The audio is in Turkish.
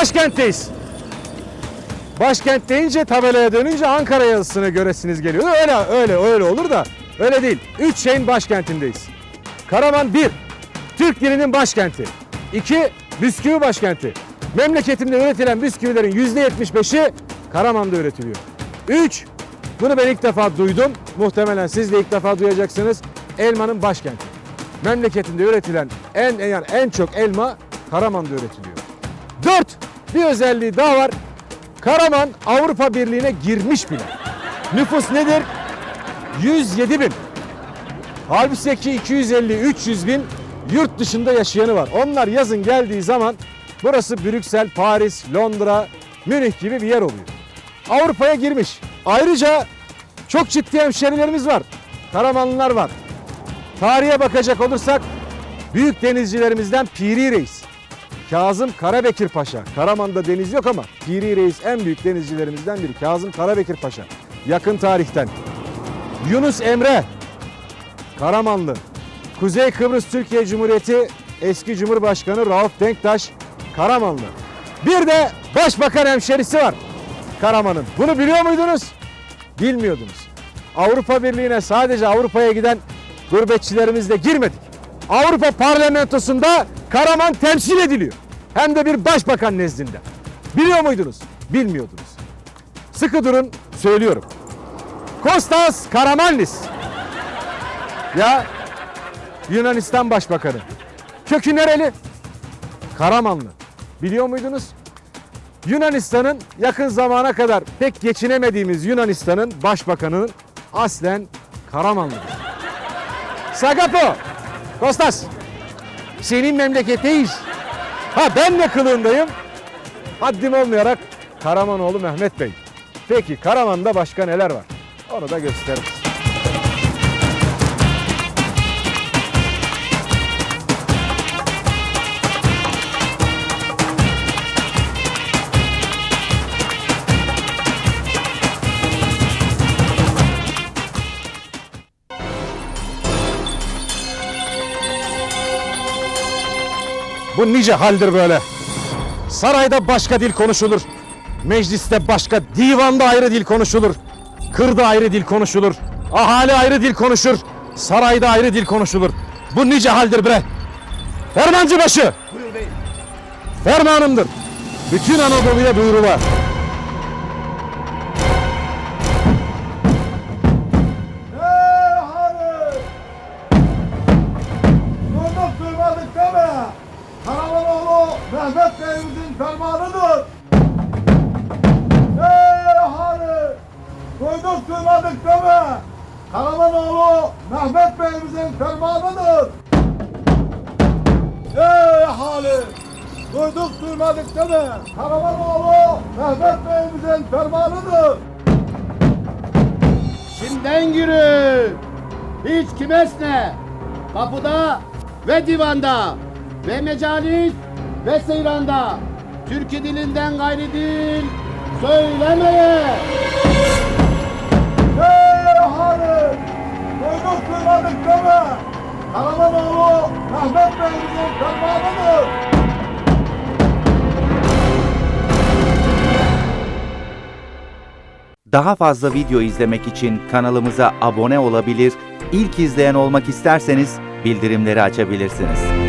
Başkentteyiz. Başkent deyince tabelaya dönünce Ankara yazısını göresiniz geliyor. Öyle öyle öyle olur da öyle değil. Üç şeyin başkentindeyiz. Karaman 1. Türk dilinin başkenti. 2. Bisküvi başkenti. Memleketimde üretilen bisküvilerin %75'i Karaman'da üretiliyor. 3. Bunu ben ilk defa duydum. Muhtemelen siz de ilk defa duyacaksınız. Elmanın başkenti. Memleketimde üretilen en yani en çok elma Karaman'da üretiliyor. 4. Bir özelliği daha var. Karaman Avrupa Birliği'ne girmiş bile. Nüfus nedir? 107 bin. Halbuki 250-300 bin yurt dışında yaşayanı var. Onlar yazın geldiği zaman burası Brüksel, Paris, Londra, Münih gibi bir yer oluyor. Avrupa'ya girmiş. Ayrıca çok ciddi hemşerilerimiz var. Karamanlılar var. Tarihe bakacak olursak büyük denizcilerimizden Piri Reis. Kazım Karabekir Paşa. Karaman'da deniz yok ama Piri Reis en büyük denizcilerimizden biri. Kazım Karabekir Paşa. Yakın tarihten. Yunus Emre. Karamanlı. Kuzey Kıbrıs Türkiye Cumhuriyeti eski Cumhurbaşkanı Rauf Denktaş Karamanlı. Bir de Başbakan hemşerisi var Karaman'ın. Bunu biliyor muydunuz? Bilmiyordunuz. Avrupa Birliği'ne sadece Avrupa'ya giden gurbetçilerimizle girmedik. Avrupa Parlamentosu'nda Karaman temsil ediliyor. Hem de bir başbakan nezdinde. Biliyor muydunuz? Bilmiyordunuz. Sıkı durun söylüyorum. Kostas Karamanlis. Ya Yunanistan Başbakanı. Kökü nereli? Karamanlı. Biliyor muydunuz? Yunanistan'ın yakın zamana kadar pek geçinemediğimiz Yunanistan'ın başbakanının aslen Karamanlıdır. Sagapo, Kostas, senin memleketiyiz. Ha ben de kılığındayım. Haddim olmayarak Karamanoğlu Mehmet Bey. Peki Karaman'da başka neler var? Onu da gösteririz. Bu nice haldir böyle. Sarayda başka dil konuşulur. Mecliste başka, divanda ayrı dil konuşulur. Kırda ayrı dil konuşulur. Ahali ayrı dil konuşur. Sarayda ayrı dil konuşulur. Bu nice haldir bre. Fermancı başı. Buyur beyim. Fermanımdır. Bütün Anadolu'ya duyuru var. Ey hanım! Duyduk duymadık deme! Mehmet Bey'imizin fermanıdır! Ey hanım! Duyduk duymadık deme! Karamanoğlu Mehmet Bey'imizin fermanıdır! Ey halim! Duyduk duymadık deme! Karamanoğlu Mehmet Bey'imizin fermanıdır! Şimdiden yürü. Hiç kimesne. Kapıda ve divanda ve mecalis ve seyranda. Türkü dilinden gayri dil söylemeye. Ey hanım! Duyduk duymadık deme! Karamanoğlu Mehmet Bey'imizin fermanıdır! Daha fazla video izlemek için kanalımıza abone olabilir, ilk izleyen olmak isterseniz bildirimleri açabilirsiniz.